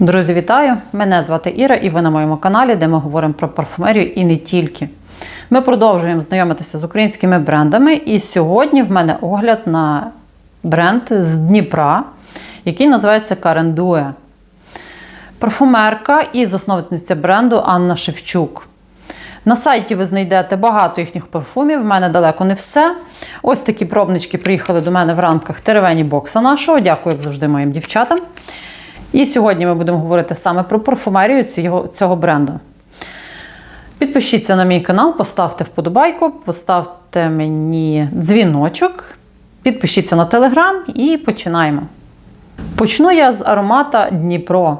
Друзі, вітаю! Мене звати Іра, і ви на моєму каналі, де ми говоримо про парфумерію і не тільки. Ми продовжуємо знайомитися з українськими брендами. І сьогодні в мене огляд на бренд з Дніпра, який називається Due. Парфумерка і засновниця бренду Анна Шевчук. На сайті ви знайдете багато їхніх парфумів. В мене далеко не все. Ось такі пробнички приїхали до мене в рамках теревені бокса нашого. Дякую, як завжди, моїм дівчатам. І сьогодні ми будемо говорити саме про парфумерію цього, цього бренду. Підпишіться на мій канал, поставте вподобайку, поставте мені дзвіночок, підпишіться на телеграм і починаємо. Почну я з аромата Дніпро.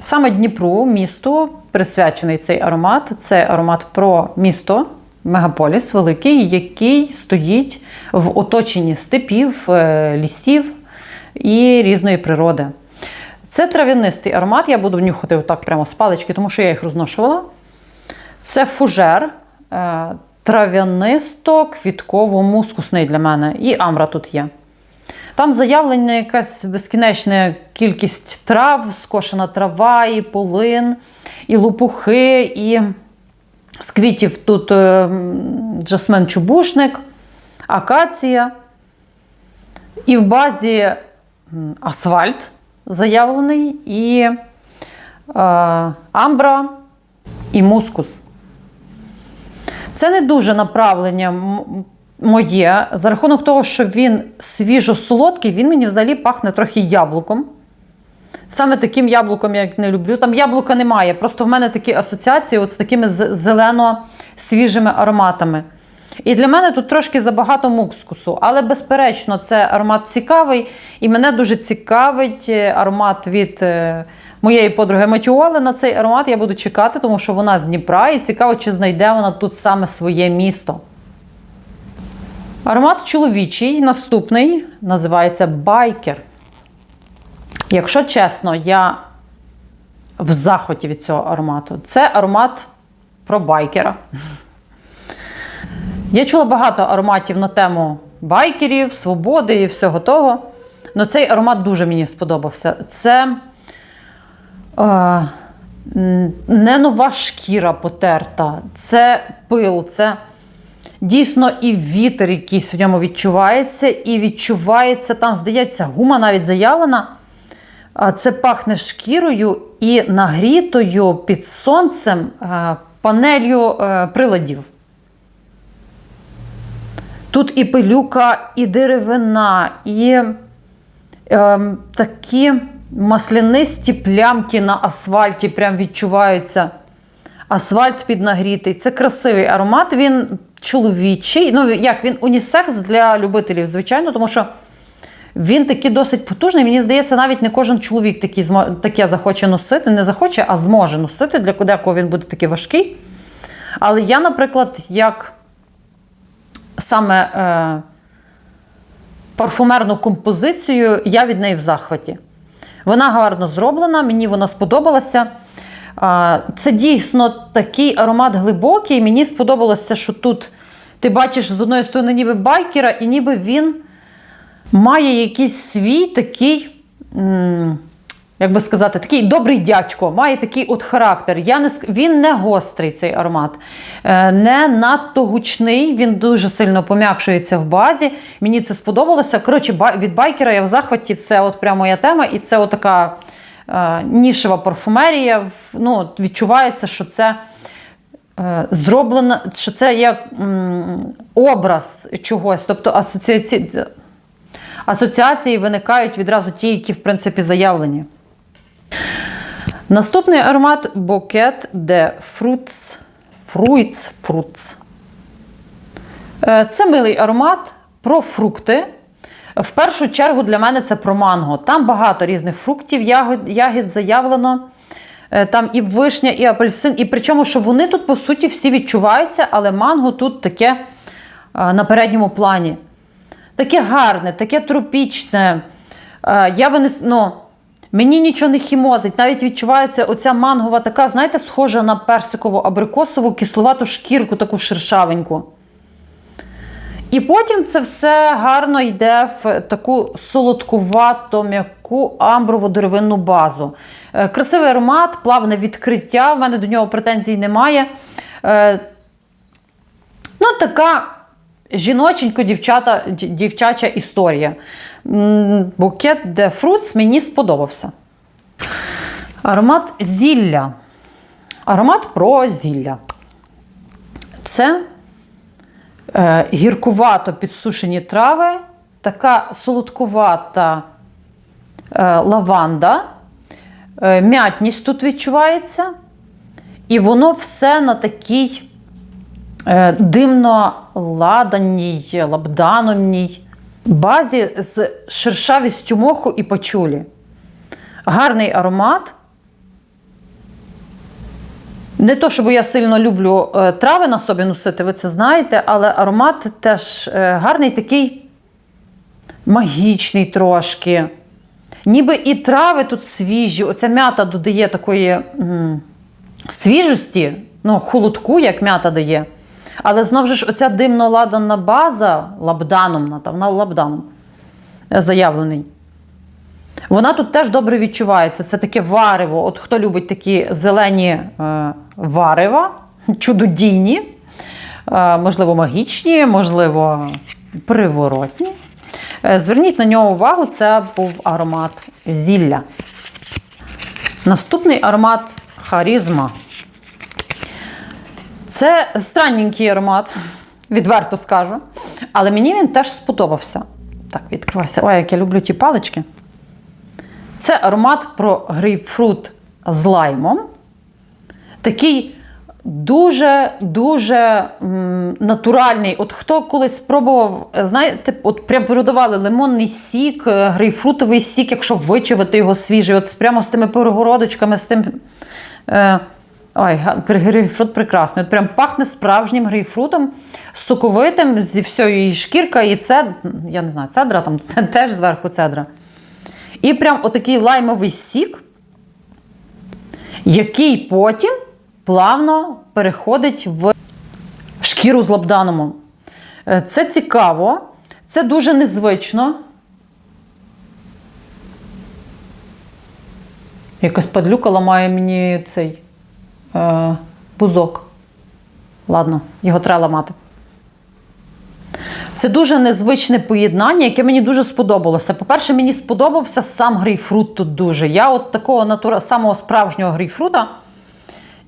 Саме Дніпру, місту, присвячений цей аромат. Це аромат про місто, мегаполіс великий, який стоїть в оточенні степів, е, лісів і різної природи. Це трав'янистий аромат, я буду нюхати отак прямо з палички, тому що я їх розношувала. Це фужер е, трав'янисто-квітково-мускусний для мене. І амбра тут є. Там заявлена якась безкінечна кількість трав, скошена трава, і полин, і лопухи, і з квітів тут е, джасмен чубушник, акація. І в базі асфальт заявлений, і е, амбра, і мускус. Це не дуже направлення моє. За рахунок того, що він свіжо-солодкий, він мені взагалі пахне трохи яблуком. Саме таким яблуком, я не люблю. Там яблука немає. Просто в мене такі асоціації от з такими зелено-свіжими ароматами. І для мене тут трошки забагато мускусу, але безперечно, це аромат цікавий. І мене дуже цікавить е, аромат від е, моєї подруги Матіоли. На цей аромат я буду чекати, тому що вона з Дніпра, і цікаво, чи знайде вона тут саме своє місто. Аромат чоловічий, наступний, називається байкер. Якщо чесно, я в захваті від цього аромату. Це аромат про байкера. Я чула багато ароматів на тему байкерів, свободи і всього того. Але цей аромат дуже мені сподобався. Це е, не нова шкіра потерта, це пил, це дійсно і вітер якийсь в ньому відчувається, і відчувається, там, здається, гума навіть заявлена. Це пахне шкірою і нагрітою під сонцем е, панелью е, приладів. Тут і пилюка, і деревина, і е, такі маслянисті плямки на асфальті прям відчуваються. Асфальт піднагрітий. Це красивий аромат, він чоловічий. Ну, як він унісекс для любителів, звичайно, тому що він такий досить потужний. Мені здається, навіть не кожен чоловік такий, таке захоче носити. Не захоче, а зможе носити. Для декого він буде такий важкий. Але я, наприклад, як саме е, парфумерну композицію, я від неї в захваті. Вона гарно зроблена, мені вона сподобалася. А, Це дійсно такий аромат глибокий. Мені сподобалося, що тут ти бачиш з одної сторони ніби байкера, і ніби він має якийсь свій такий. м, Як би сказати, такий добрий дядько, має такий от характер. Я не, він не гострий цей аромат, е, не надто гучний, він дуже сильно пом'якшується в базі. Мені це сподобалося. Коротше, від байкера я в захваті, це от прямо моя тема, і це от така е, нішева парфумерія. Ну, відчувається, що це е, зроблено, що це як м, образ чогось, тобто асоціації, асоціації виникають відразу ті, які, в принципі, заявлені. Наступний аромат букет де Fruits. Fruits. Е, Це милий аромат про фрукти. В першу чергу для мене це про манго. Там багато різних фруктів, ягод, ягід заявлено. Е, Там і вишня, і апельсин. І причому, що вони тут, по суті, всі відчуваються, але манго тут таке е, на передньому плані. Таке гарне, таке тропічне. Е, Я би не ну, мені нічого не хімозить. Навіть відчувається оця мангова така, знаєте, схожа на персикову абрикосову кисловату шкірку, таку шершавеньку. І потім це все гарно йде в таку солодкувато, м'яку амброву деревинну базу. Е, Красивий аромат, плавне відкриття. В мене до нього претензій немає. Е, Ну, така жіноченько дівчата, дівчача історія. Букет де фрутс мені сподобався. Аромат зілля. Аромат про зілля. Це е, гіркувато підсушені трави, така солодкувата е, лаванда, е, м'ятність тут відчувається. І воно все на такій е, димно-ладанній, лабдановній базі з шершавістю моху і пачулі. Гарний аромат. Не то, щоб я сильно люблю е, трави на собі носити, ви це знаєте, але аромат теж е, гарний, такий магічний трошки. Ніби і трави тут свіжі, оця м'ята додає такої м, свіжості, ну, холодку, як м'ята дає. Але знову ж оця димно-ладана база, лабданомна, та вона лабданом е, заявлений. Вона тут теж добре відчувається. Це таке варево. От хто любить такі зелені е, варева, чудодійні, е, можливо, магічні, можливо, приворотні. Е, зверніть на нього увагу, це був аромат зілля. Наступний аромат харізма. Це странненький аромат, відверто скажу. Але мені він теж сподобався. Так, відкривайся. Ой, як я люблю ті палички. Це аромат про грейпфрут з лаймом. Такий дуже-дуже натуральний. От хто колись спробував, знаєте, от прям продавали лимонний сік, е, грейпфрутовий сік, якщо вичавити його свіжий, от прямо з тими перегородочками, з тим. Е, Ой, грейпфрут прекрасний. От прям пахне справжнім грейпфрутом, соковитим, зі всієї шкірка, і це, я не знаю, цедра там теж зверху цедра. І прям отакий лаймовий сік, який потім плавно переходить в шкіру з лабданумом. Е, Це цікаво, це дуже незвично. Якась падлюка ламає мені цей е, бузок. Ладно, його треба ламати. Це дуже незвичне поєднання, яке мені дуже сподобалося. По-перше, мені сподобався сам грейпфрут тут дуже. Я от такого натура, самого справжнього грейпфрута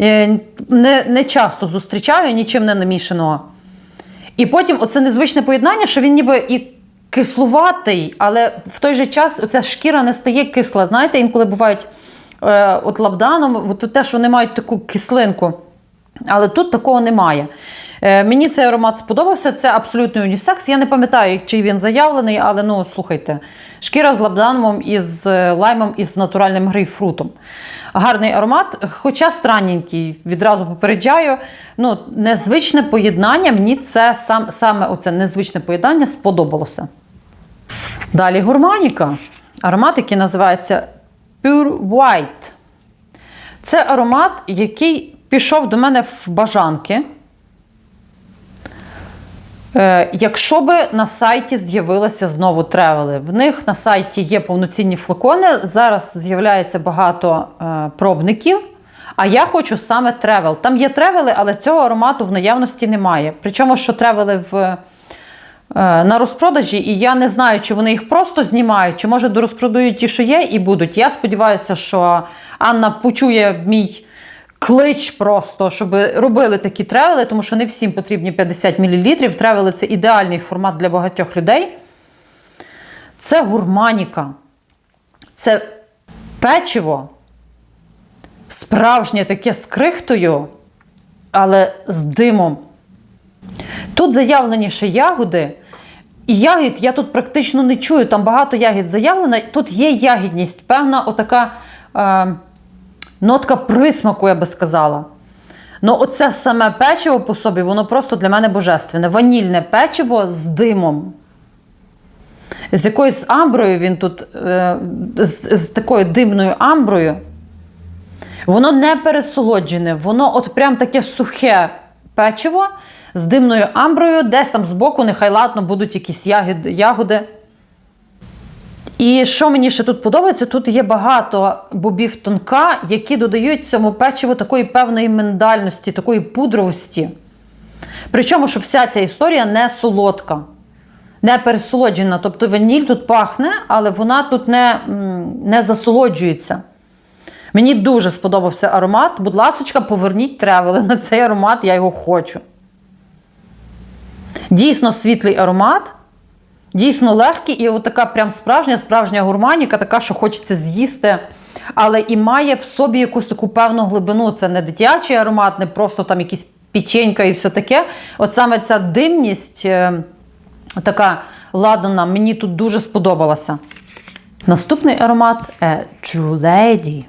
е, не, не часто зустрічаю, нічим не намішаного. І потім оце незвичне поєднання, що він ніби і кислуватий, але в той же час оця шкіра не стає кисла. Знаєте, інколи бувають е, от лабданом, от теж вони мають таку кислинку. Але тут такого немає. Е, мені цей аромат сподобався. Це абсолютний унісекс. Я не пам'ятаю, чи він заявлений, але ну слухайте, шкіра з лабданумом із е, лаймом і з натуральним грейпфрутом. Гарний аромат, хоча странненький, відразу попереджаю. Ну, незвичне поєднання. Мені це сам, саме оце незвичне поєднання сподобалося. Далі гурманіка. Аромат, який називається Pure White. Це аромат, який пішов до мене в бажанки. Е, якщо би на сайті з'явилися знову тревели, в них на сайті є повноцінні флакони. Зараз з'являється багато е, пробників. А я хочу саме тревел. Там є тревели, але цього аромату в наявності немає. Причому, що тревели в, на розпродажі, і я не знаю, чи вони їх просто знімають, чи може дорозпродають ті, що є, і будуть. Я сподіваюся, що Анна почує мій клич просто, щоб робили такі тревели, тому що не всім потрібні 50 мл. Тревели це ідеальний формат для багатьох людей. Це гурманіка. Це печиво, справжнє таке з крихтою, але з димом. Тут заявлені ще ягоди. І ягід я тут практично не чую. Там багато ягід заявлено. Тут є ягідність, певна отака е, нотка присмаку, я би сказала. Ну, оце саме печиво по собі, воно просто для мене божественне. Ванільне печиво з димом. З якоюсь амброю він тут, е, з, з такою димною амброю. Воно не пересолоджене, воно от прям таке сухе печиво з димною амброю, десь там збоку, нехай ладно, будуть якісь ягоди. І що мені ще тут подобається, тут є багато бобів тонка, які додають цьому печиву такої певної миндальності, такої пудровості. Причому, що вся ця історія не солодка, не пересолоджена. Тобто ваніль тут пахне, але вона тут не, не засолоджується. Мені дуже сподобався аромат. Будь ласочка, поверніть тревели на цей аромат, я його хочу. Дійсно світлий аромат, дійсно легкий, і от така прям справжня, справжня гурманіка, така, що хочеться з'їсти. Але і має в собі якусь таку певну глибину. Це не дитячий аромат, не просто там якісь печенька і все таке. От саме ця димність, е, така ладана, мені тут дуже сподобалася. Наступний аромат е, True Lady.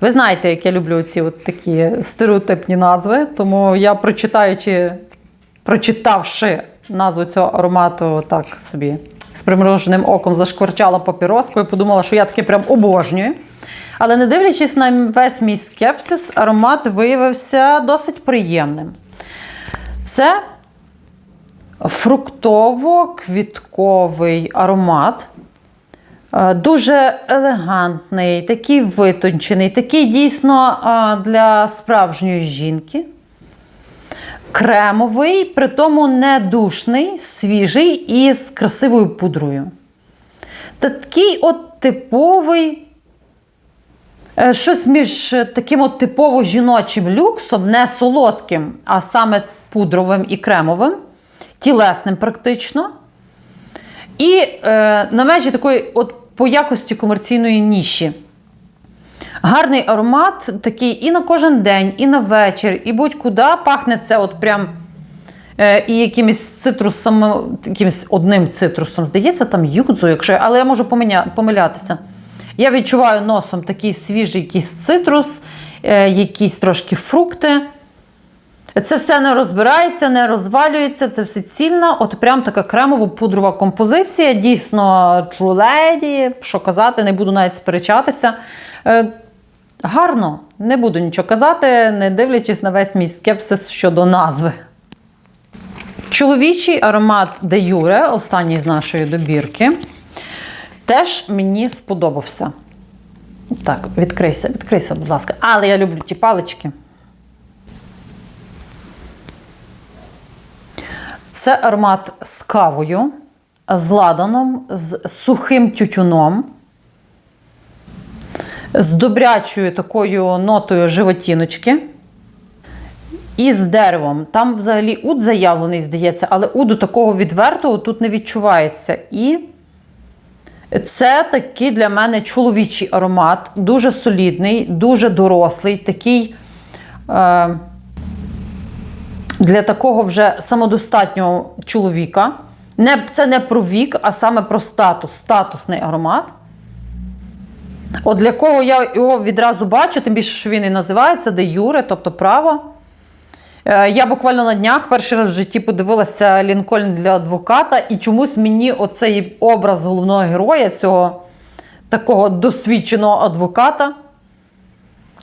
Ви знаєте, як я люблю ці от такі стереотипні назви, тому я прочитаючи, прочитавши назву цього аромату, так собі з примруженим оком зашкварчала папіроскою, подумала, що я таке прям обожнюю. Але не дивлячись на весь мій скепсис, аромат виявився досить приємним. Це фруктово-квітковий аромат. Е, Дуже елегантний, такий витончений, такий дійсно для справжньої жінки. Кремовий, при тому не душний, свіжий і з красивою пудрою. Такий от типовий, е, щось між таким от типово жіночим люксом, не солодким, а саме пудровим і кремовим, тілесним практично. І е, на межі такої, от по якості комерційної ніші. Гарний аромат, такий і на кожен день, і на вечір, і будь-куди пахне це от прям е, і якимось цитрусом, якимось одним цитрусом. Здається, там юдзу, якщо, але я можу поминя, помилятися. Я відчуваю носом такий свіжий якийсь цитрус, е, якісь трошки фрукти. Це все не розбирається, не розвалюється, це все цільна. От прям така кремово-пудрова композиція. Дійсно, True Lady, що казати, не буду навіть сперечатися. Гарно, не буду нічого казати, не дивлячись на весь мій скепсис щодо назви. Чоловічий аромат De Jure, останній з нашої добірки, теж мені сподобався. Так, відкрийся, відкрийся, будь ласка. Але я люблю ті палички. Це аромат з кавою, з ладаном, з сухим тютюном, з добрячою такою нотою животіночки і з деревом. Там взагалі уд заявлений, здається, але уду такого відвертого тут не відчувається. І це такий для мене чоловічий аромат, дуже солідний, дуже дорослий, такий. Е- для такого вже самодостатнього чоловіка. Не, Це не про вік, а саме про статус, статусний аромат. От для кого я його відразу бачу, тим більше, що він і називається де Юре, тобто право. Е, Я буквально на днях перший раз в житті подивилася Лінкольн для адвоката, і чомусь мені оцей образ головного героя, цього такого досвідченого адвоката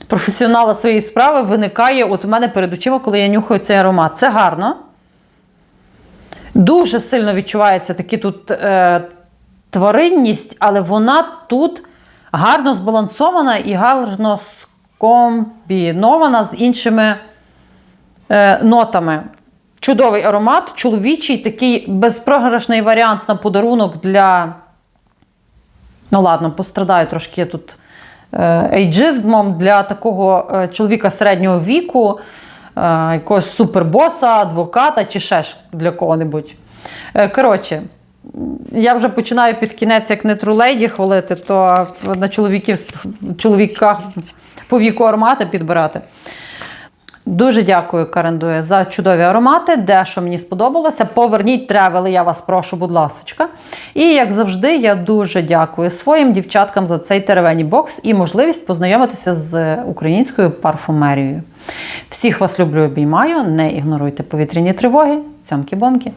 професіонала своєї справи виникає от у мене перед очима, коли я нюхаю цей аромат. Це гарно. Дуже сильно відчувається такі тут е, тваринність, але вона тут гарно збалансована і гарно скомбінована з іншими е, нотами. Чудовий аромат, чоловічий, такий безпрограшний варіант на подарунок для. Ну, ладно, пострадаю трошки тут ейджизмом для такого е, чоловіка середнього віку, е, якогось супербоса, адвоката чи ще ж для кого-небудь. Е, Коротше, я вже починаю під кінець, як не трулейді хвалити, то на чоловіків, чоловіках по віку аромати підбирати. Дуже дякую, Карендує, за чудові аромати. Дещо мені сподобалося. Поверніть тревели, я вас прошу, будь ласка. І як завжди, я дуже дякую своїм дівчаткам за цей теревені бокс і можливість познайомитися з українською парфумерією. Всіх вас люблю, обіймаю. Не ігноруйте повітряні тривоги. Цьомки-бомки.